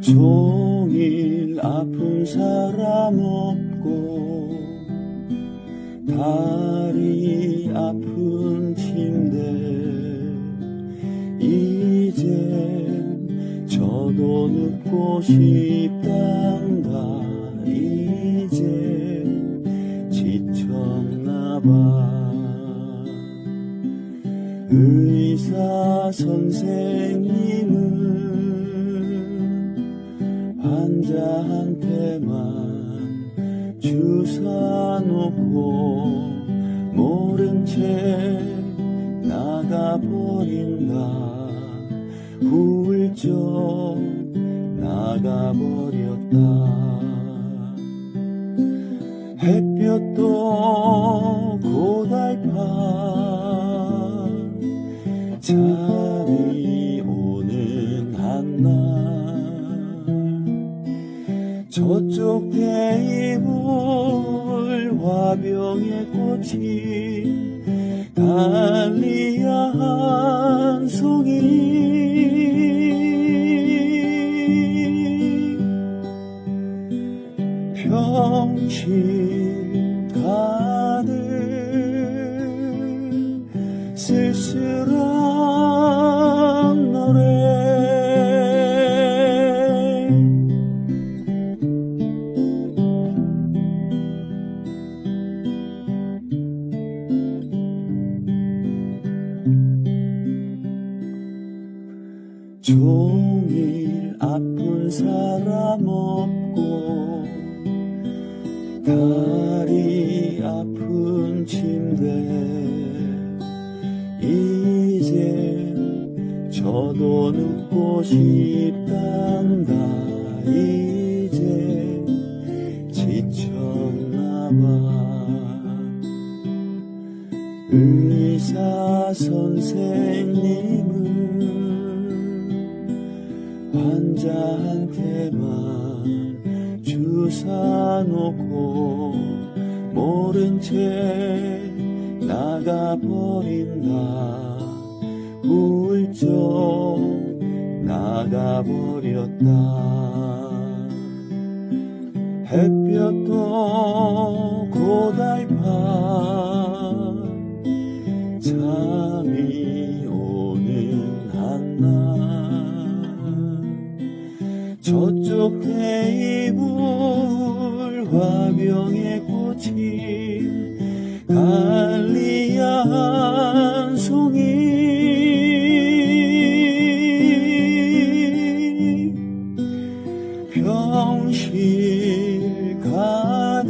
종일 아픈 사람 없고 다리 아픈 침대. 이젠 저도 눕고 싶단다. 이제 지쳤나봐. 의사 선생님은 환자한테만 주사 놓고 모른 채 나가버린다. 훌쩍 나가버렸다. 햇볕도 고달파. 잠 저쪽 테이블 화병에 꽂힌 달리아 한 송이. 병실 가득 쓸쓸 종일 아픈 사람 없고 다리 아픈 침대 이제 저도 눕고 싶단다. 이제 지쳤나봐. 의사 선생님 놓고 모른 채 나가버린다. 훌쩍 나가버렸다. 햇볕도 고달파 잠이 오는 한날. 저쪽 테이블 화병의 꽃이 갈리야 한 송이. 병실 가득